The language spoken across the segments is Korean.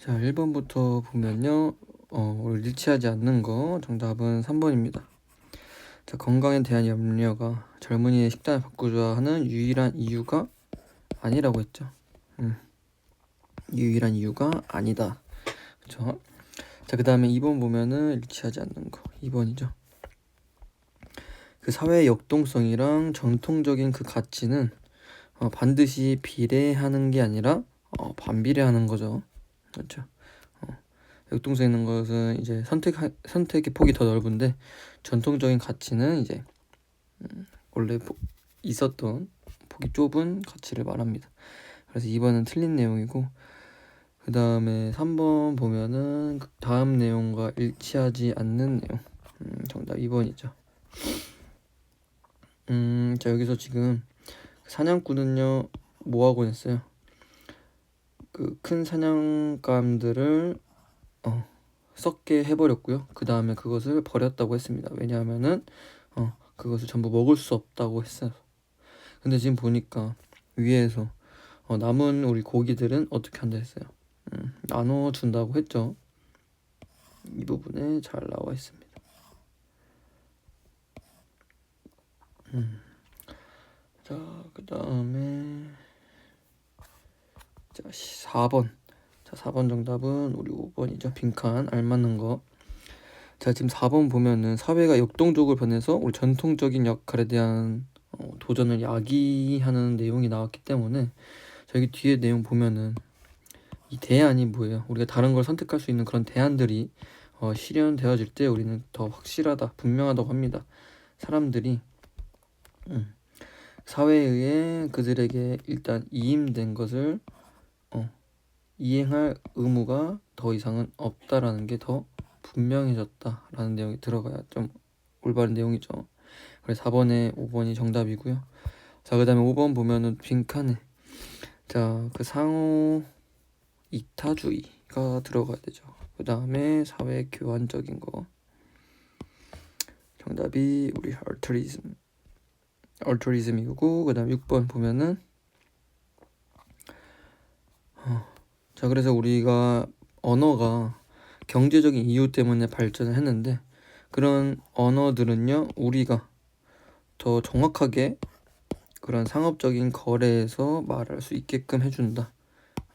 자, 1번부터 보면요. 어, 일치하지 않는 거 정답은 3번입니다. 자, 건강에 대한 염려가 젊은이의 식단을 바꾸자 하는 유일한 이유가 아니라고 했죠. 음. 유일한 이유가 아니다. 그쵸? 자, 그 다음에 2번 보면은 일치하지 않는 거. 2번이죠. 그 사회의 역동성이랑 전통적인 그 가치는 어, 반드시 비례하는 게 아니라 어, 반비례하는 거죠. 그렇죠. 어, 역동성 있는 것은 이제 선택 선택의 폭이 더 넓은데 전통적인 가치는 이제 음, 원래 포- 있었던 폭이 좁은 가치를 말합니다. 그래서 2번은 틀린 내용이고 그 다음에 3번 보면은 그 다음 내용과 일치하지 않는 내용. 음, 정답 2번이죠. 음, 자 여기서 지금 사냥꾼은요 뭐 하고 있어요? 그 큰 사냥감들을 어, 썩게 해버렸고요. 그 다음에 그것을 버렸다고 했습니다. 왜냐하면은 어, 그것을 전부 먹을 수 없다고 했어요. 근데 지금 보니까 위에서 어, 남은 우리 고기들은 어떻게 한다 했어요? 음, 나눠준다고 했죠. 이 부분에 잘 나와 있습니다. 음. 자, 그 다음에 자, 4번. 자, 4번 정답은 우리 5번이죠. 빈칸 알맞는 거. 자, 지금 4번 보면은 사회가 역동적으로 변해서 우리 전통적인 역할에 대한 어, 도전을 야기하는 내용이 나왔기 때문에 자, 여기 뒤에 내용 보면은 이 대안이 뭐예요? 우리가 다른 걸 선택할 수 있는 그런 대안들이 어, 실현되어질 때 우리는 더 확실하다, 분명하다고 합니다. 사람들이 음, 사회에 의해 그들에게 일단 이임된 것을 어, 이행할 의무가 더 이상은 없다라는 게 더 분명해졌다라는 내용이 들어가야 좀 올바른 내용이죠. 그래서 4번에 5번이 정답이고요. 자, 그 다음에 5번 보면은 빈칸에 자, 그 상호 이타주의가 들어가야 되죠. 그 다음에 사회 교환적인 거. 정답이 우리 얼트리즘. 얼트리즘이고, 그 다음 6번 보면은 어, 자, 그래서 우리가 언어가 경제적인 이유 때문에 발전을 했는데 그런 언어들은요, 우리가 더 정확하게 그런 상업적인 거래에서 말할 수 있게끔 해준다.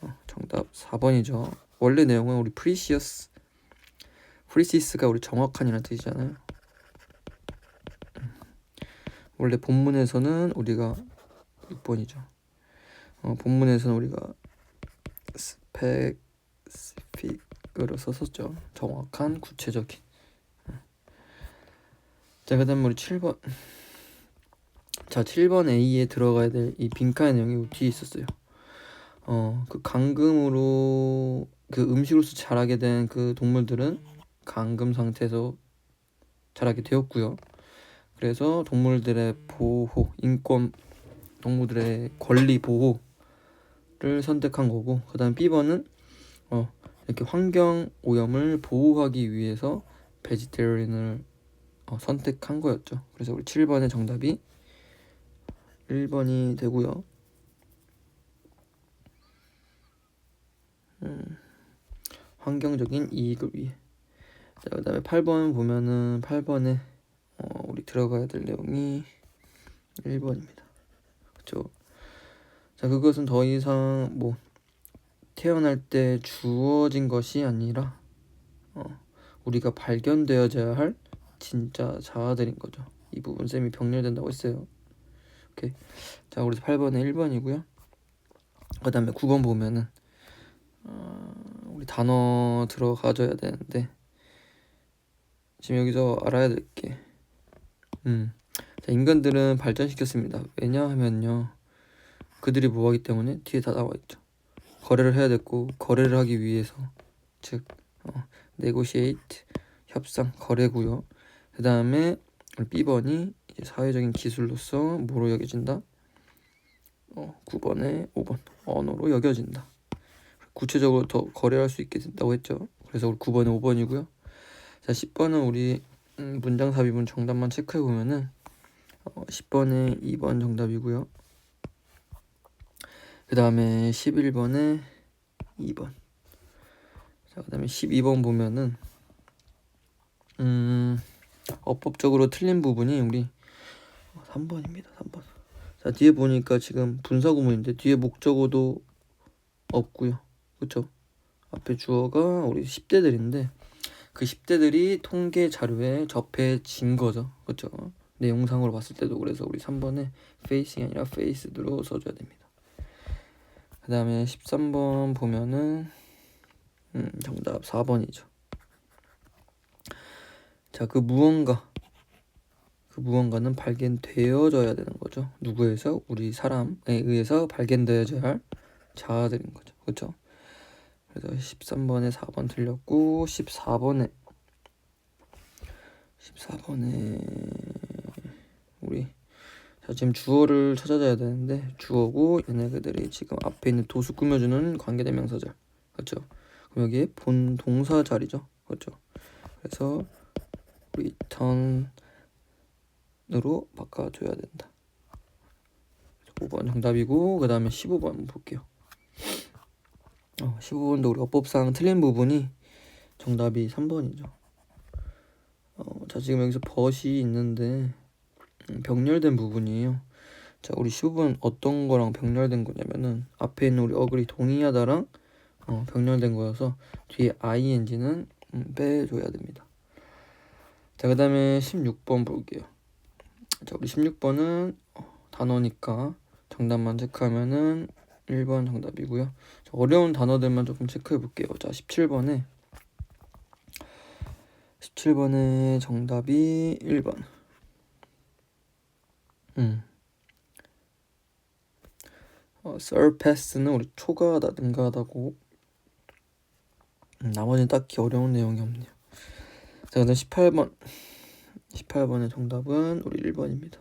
어, 정답 4번이죠. 원래 내용은 우리 프리시어스, 프리시스가 우리 정확한이라는 뜻이잖아요. 음. 원래 본문에서는 우리가 6번이죠. 어, 본문에서는 우리가 스페시픽으로 썼었죠. 정확한, 구체적인. 자, 그 다음에 우리 7번. 자, 7번 A에 들어가야 될 이 빈칸의 내용이 뒤에 있었어요. 어, 그 감금으로 그 음식으로서 자라게 된 그 동물들은 감금 상태에서 자라게 되었고요. 그래서 동물들의 보호, 인권, 동물들의 권리 보호 를 선택한 거고, 그 다음 B번은 어, 이렇게 환경 오염을 보호하기 위해서 베지테리언을 어, 선택한 거였죠. 그래서 우리 7번의 정답이 1번이 되고요. 음, 환경적인 이익을 위해. 자, 그 다음에 8번 보면은 8번에 어, 우리 들어가야 될 내용이 1번입니다. 그렇죠? 자, 그것은 더 이상 뭐 태어날 때 주어진 것이 아니라 어, 우리가 발견되어져야 할 진짜 자아들인 거죠. 이 부분 쌤이 병렬된다고 했어요. 오케이. 자, 그래서 8번에 1번이고요. 그 다음에 9번 보면은 어, 우리 단어 들어가줘야 되는데 지금 여기서 알아야 될 게 음. 자, 인간들은 발전시켰습니다. 왜냐하면요. 그들이 뭐 하기 때문에 뒤에 다 나와 있죠. 거래를 해야 됐고 거래를 하기 위해서 즉 어, negotiate 협상 거래고요. 그 다음에 B번이 사회적인 기술로서 뭐로 여겨진다? 어, 9번에 5번 언어로 여겨진다. 구체적으로 더 거래할 수 있게 된다고 했죠. 그래서 우리 9번에 5번이고요. 자 10번은 우리 음, 문장 삽입은 정답만 체크해 보면은 어, 10번에 2번 정답이고요. 그 다음에 11번에 2번. 자, 그 다음에 12번 보면은 음, 어법적으로 틀린 부분이 우리 3번입니다. 3번. 자, 뒤에 보니까 지금 분사 구문인데 뒤에 목적어도 없고요. 그렇죠? 앞에 주어가 우리 10대들인데 그 10대들이 통계 자료에 접해진 거죠. 그렇죠? 내용상으로 봤을 때도 그래서 우리 3번에 facing이 아니라 faced로 써줘야 됩니다. 그 다음에 13번 보면은 음, 정답 4번이죠. 자, 그 무언가 그 무언가는 발견되어져야 되는 거죠. 누구에서 우리 사람에 의해서 발견되어져야 할 자아들인 거죠. 그렇죠? 그래서 13번에 4번 틀렸고 14번에 14번에 우리 자 지금 주어를 찾아줘야 되는데 주어고 얘네들이 지금 앞에 있는 도수 꾸며주는 관계대명사절 그렇죠? 그럼 여기에 본 동사 자리죠. 그렇죠? 그래서 return으로 바꿔줘야 된다. 5번 정답이고 그 다음에 15번 볼게요. 어, 15번도 우리 어법상 틀린 부분이 정답이 3번이죠. 어, 자 지금 여기서 벗이 있는데 음, 병렬된 부분이에요. 자 우리 15번 어떤 거랑 병렬된 거냐면은 앞에 있는 우리 어글이 동의하다랑 어, 병렬된 거여서 뒤에 ing는 음, 빼줘야 됩니다. 자, 그 다음에 16번 볼게요. 자, 우리 16번은 단어니까 정답만 체크하면은 1번 정답이고요. 자, 어려운 단어들만 조금 체크해 볼게요. 자, 17번에 17번에 정답이 1번. 음. 어, surpass는 우리 초과하다, 능가하다고. 음, 나머지는 딱히 어려운 내용이 없네요. 자, 그다음 18번. 18번의 정답은 우리 1번입니다.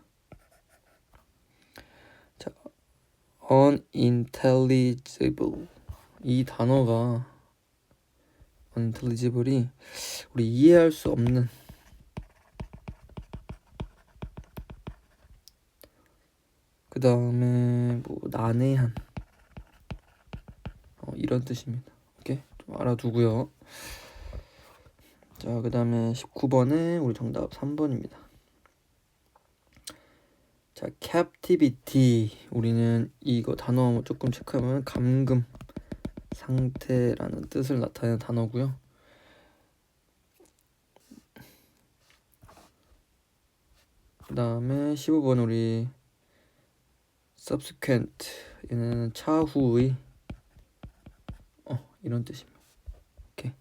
자, unintelligible. 이 단어가 unintelligible이 우리 이해할 수 없는 그 다음에 뭐 난해한 어, 이런 뜻입니다. 오케이 좀 알아두고요. 자, 그 다음에 19번에 우리 정답 3번입니다. 자, captivity. 우리는 이거 단어 조금 체크하면 감금 상태라는 뜻을 나타내는 단어고요. 그 다음에 15번 우리 subsequent 얘는 차후의 어 이런 뜻입니다. 오케이.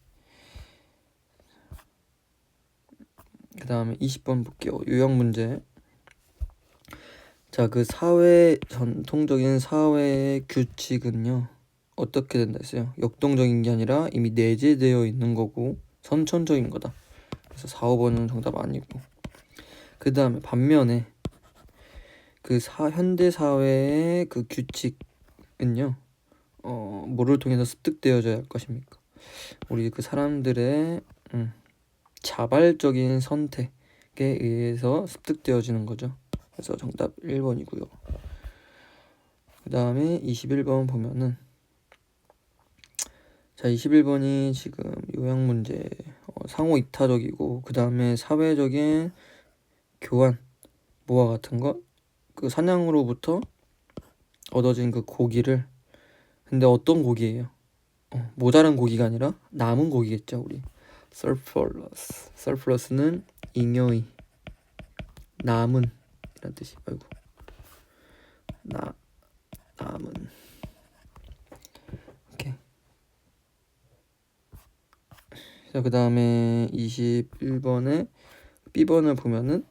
그 다음에 20번 볼게요. 요약 문제. 자, 그 사회 전통적인 사회의 규칙은요. 어떻게 된다 했어요? 역동적인 게 아니라 이미 내재되어 있는 거고 선천적인 거다. 그래서 4, 5번은 정답 아니고. 그 다음에 반면에 그 사, 현대 사회의 그 규칙은요. 어, 뭐를 통해서 습득되어져야 할 것입니까? 우리 그 사람들의 음, 자발적인 선택에 의해서 습득되어지는 거죠. 그래서 정답 1번이고요. 그 다음에 21번 보면은 자 21번이 지금 요약 문제 어, 상호 이타적이고 그 다음에 사회적인 교환 뭐와 같은 것 그 사냥으로부터 얻어진 그 고기를. 근데 어떤 고기예요? 어, 모자란 고기가 아니라 남은 고기겠죠 우리. Surplus. Surplus는 잉여의 남은. 이란 뜻이 아이고. 나 남은. 오케이. 자그 다음에 21번에 B번을 보면은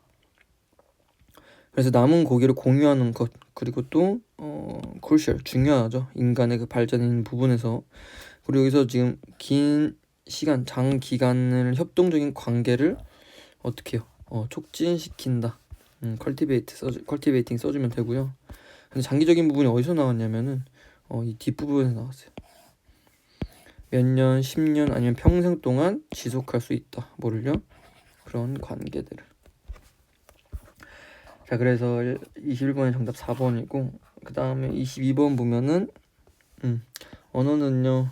그래서 남은 고기를 공유하는 것 그리고 또 어, crucial 중요하죠. 인간의 그 발전인 부분에서. 그리고 여기서 지금 긴 시간 장 기간을 협동적인 관계를 어떻게 해요 어, 촉진시킨다. 음, cultivate 써 cultivating 써주면 되고요. 근데 장기적인 부분이 어디서 나왔냐면은 어, 이 뒷부분에서 나왔어요. 몇 년, 10년 아니면 평생 동안 지속할 수 있다. 뭐를요? 그런 관계들을 자 그래서 21번의 정답 4번이고 그 다음에 22번 보면은 음, 언어는요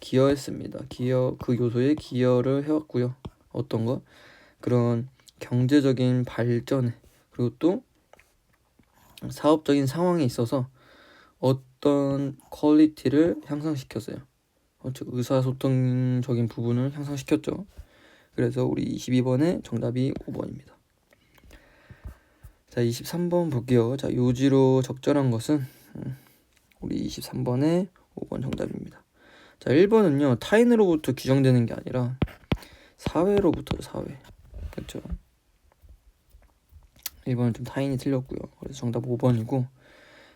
기여했습니다. 기여 그 요소에 기여를 해왔고요. 어떤 거 그런 경제적인 발전에 그리고 또 사업적인 상황에 있어서 어떤 퀄리티를 향상시켰어요. 어, 즉 의사소통적인 부분을 향상시켰죠. 그래서 우리 22번의 정답이 5번입니다. 자, 23번 볼게요. 자, 요지로 적절한 것은 음, 우리 23번의 5번 정답입니다. 자, 1번은요. 타인으로부터 규정되는 게 아니라 사회로부터 사회. 그렇죠? 1번은 좀 타인이 틀렸고요. 그래서 정답 5번이고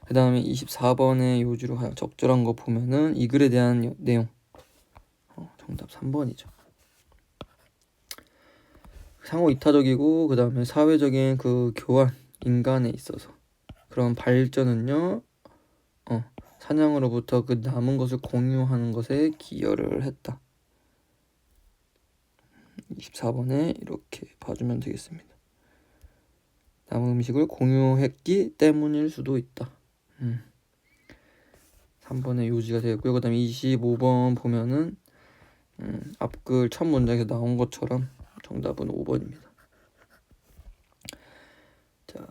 그 다음에 24번의 요지로 적절한 거 보면은 이 글에 대한 요- 내용 어, 정답 3번이죠. 상호 이타적이고 그 다음에 사회적인 그 교환 인간에 있어서 그런 발전은요 어, 사냥으로부터 그 남은 것을 공유하는 것에 기여를 했다. 24번에 이렇게 봐주면 되겠습니다. 남은 음식을 공유했기 때문일 수도 있다. 음. 3번의 요지가 되겠고요. 그 다음에 25번 보면은 음, 앞글 첫 문장에서 나온 것처럼 정답은 5번입니다. 자,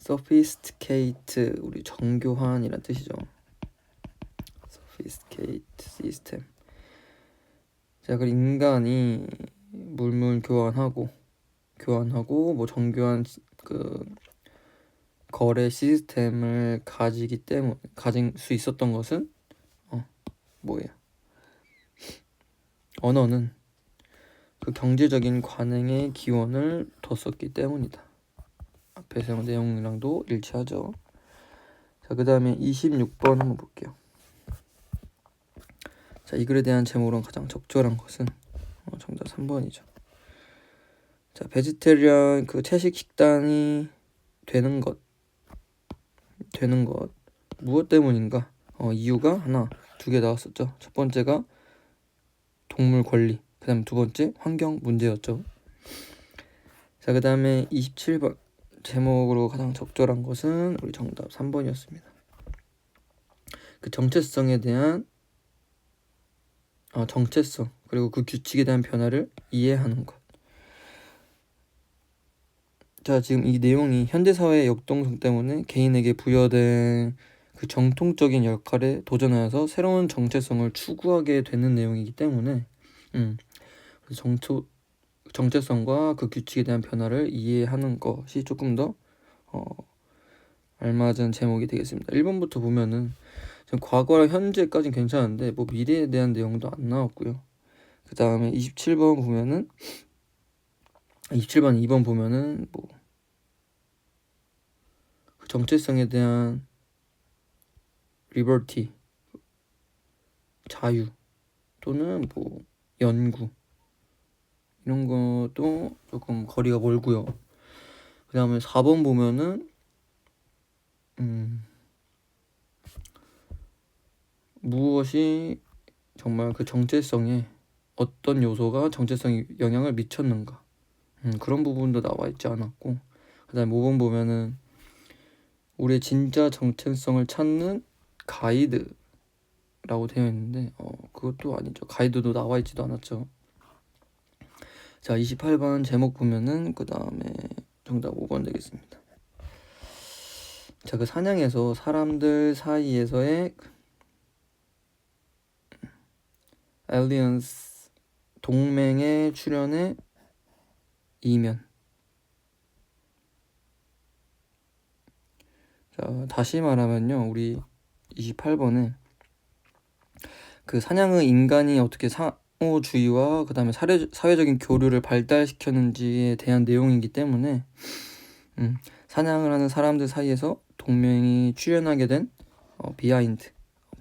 sophisticate 우리 정교한이란 뜻이죠. sophisticate system. 자, 그 인간이 물물 교환하고 교환하고 뭐 정교한 시- 그 거래 시스템을 가지기 때문 가질 수 있었던 것은 어 뭐예요? 언어는 그 경제적인 관행의 기원을 뒀었기 때문이다. 앞에서 내용이랑도 일치하죠. 자, 그 다음에 26번 한번 볼게요. 자, 이 글에 대한 제목으로는 가장 적절한 것은 어, 정답 3번이죠. 자, 베지테리안 그 채식 식단이 되는 것 되는 것 무엇 때문인가? 어, 이유가 하나 두 개 나왔었죠. 첫 번째가 동물 권리, 그다음 두 번째 환경 문제였죠. 자, 그다음에 27번 제목으로 가장 적절한 것은 우리 정답 3번이었습니다. 그 정체성에 대한 어, 정체성 그리고 그 규칙에 대한 변화를 이해하는 것. 자, 지금 이 내용이 현대 사회의 역동성 때문에 개인에게 부여된 그 정통적인 역할에 도전하여서 새로운 정체성을 추구하게 되는 내용이기 때문에, 음, 정초, 정체성과 그 규칙에 대한 변화를 이해하는 것이 조금 더 어, 알맞은 제목이 되겠습니다. 1번부터 보면은 과거랑 현재까지는 괜찮은데 뭐 미래에 대한 내용도 안 나왔고요. 그 다음에 27번 보면은 27번 2번 보면은 뭐 그 정체성에 대한 리버티 자유 또는 뭐 연구 이런 것도 조금 거리가 멀고요. 그 다음에 4번 보면은 음 무엇이 정말 그 정체성에 어떤 요소가 정체성에 영향을 미쳤는가. 음, 그런 부분도 나와 있지 않았고 그 다음에 5번 보면은 우리의 진짜 정체성을 찾는 가이드라고 되어 있는데 어, 그것도 아니죠. 가이드도 나와 있지도 않았죠 자 28번 제목 보면은 그 다음에 정답 5번 되겠습니다. 자 그 사냥에서 사람들 사이에서의 알리언스 동맹의 출현의 이면. 자 다시 말하면요 우리 28번에 그 사냥의 인간이 어떻게 상호주의와 그 다음에 사회적인 교류를 발달시켰는지에 대한 내용이기 때문에 음, 사냥을 하는 사람들 사이에서 동맹이 출현하게 된 어, 비하인드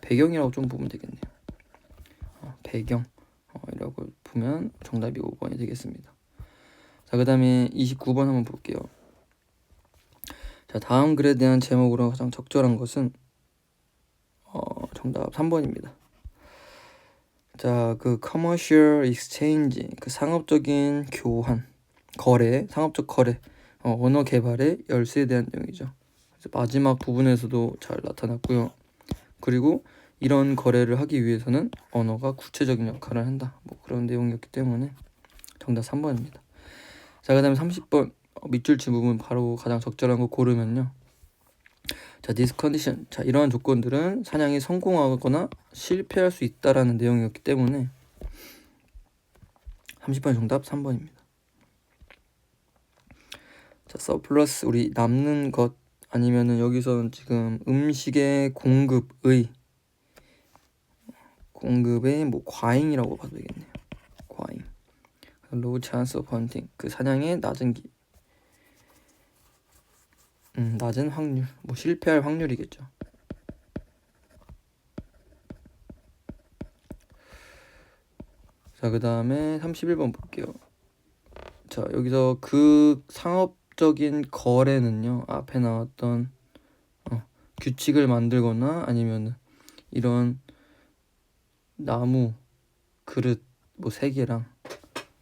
배경이라고 좀 보면 되겠네요 어, 배경 어, 이라고 보면 정답이 5번이 되겠습니다 자, 그 다음에 29번 한번 볼게요. 자, 다음 글에 대한 제목으로 가장 적절한 것은 어, 정답 3번입니다. 자, 그 commercial exchange, 그 상업적인 교환, 거래, 상업적 거래, 어, 언어 개발의 열쇠에 대한 내용이죠. 마지막 부분에서도 잘 나타났고요. 그리고 이런 거래를 하기 위해서는 언어가 구체적인 역할을 한다. 뭐 그런 내용이었기 때문에 정답 3번입니다. 자, 그 다음에 30번 어, 밑줄 친 부분 바로 가장 적절한 거 고르면요. 자, this condition. 자, 이러한 조건들은 사냥이 성공하거나 실패할 수 있다라는 내용이었기 때문에 30번 정답 3번입니다. 자, 서플러스 우리 남는 것 아니면은 여기서는 지금 음식의 공급의 공급의 뭐 과잉이라고 봐도 되겠네요. 과잉. low chance of 그 사냥의 낮은 기 음, 낮은 확률 뭐 실패할 확률이겠죠. 자, 그 다음에 31번 볼게요. 자, 여기서 그 상업적인 거래는요. 앞에 나왔던 어, 규칙을 만들거나 아니면 이런 나무 그릇 뭐세 개랑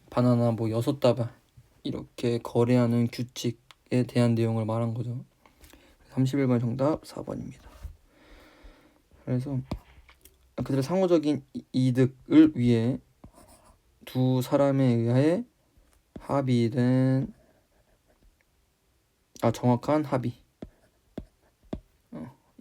바나나 뭐 여섯 다발 이렇게 거래하는 규칙 에 대한 내용을 말한 거죠. 31번 정답 4번입니다. 그래서 그들의 상호적인 이- 이득을 위해 두 사람에 의하여 합의된 아 정확한 합의